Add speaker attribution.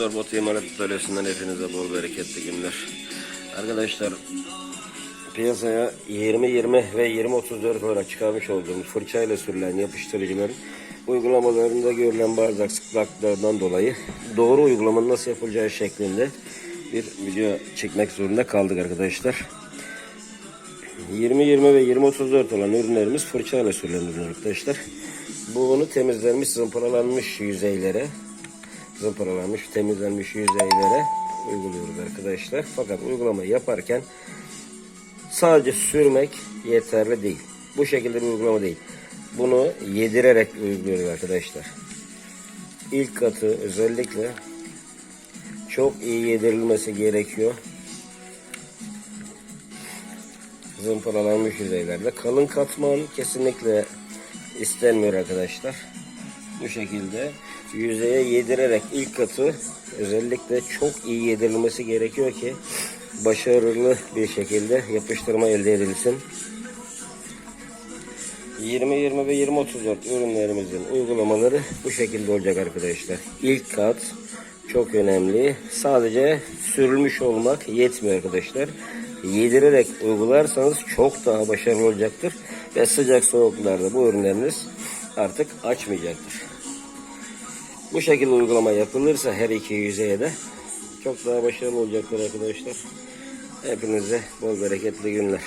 Speaker 1: Botu İmalat Atölyesi'nden hepinize bol bereketli günler. Arkadaşlar piyasaya 20-20 ve 20-34 olarak çıkarmış olduğumuz fırçayla sürülen yapıştırıcıların uygulamalarında görülen bazı aksaklıklardan dolayı doğru uygulamanın nasıl yapılacağı şeklinde bir video çekmek zorunda kaldık arkadaşlar. 20-20 ve 20-34 olan ürünlerimiz fırçayla sürülen ürünler arkadaşlar. Bunu temizlenmiş, zımparalanmış yüzeylere zımparalanmış, temizlenmiş yüzeylere uyguluyoruz arkadaşlar. Fakat uygulama yaparken sadece sürmek yeterli değil. Bu şekilde bir uygulama değil. Bunu yedirerek uyguluyoruz arkadaşlar. İlk katı özellikle çok iyi yedirilmesi gerekiyor. Zımparalanmış yüzeylerde. Kalın katman kesinlikle istenmiyor arkadaşlar. Bu şekilde yüzeye yedirerek ilk katı özellikle çok iyi yedirilmesi gerekiyor ki başarılı bir şekilde yapıştırma elde edilsin. 20-20 ve 20-34 ürünlerimizin uygulamaları bu şekilde olacak arkadaşlar. İlk kat çok önemli. Sadece sürülmüş olmak yetmiyor arkadaşlar. Yedirerek uygularsanız çok daha başarılı olacaktır. Ve sıcak soğuklarda bu ürünleriniz artık açmayacaktır. Bu şekilde uygulama yapılırsa her iki yüzeye de çok daha başarılı olacaktır arkadaşlar. Hepinize bol bereketli günler.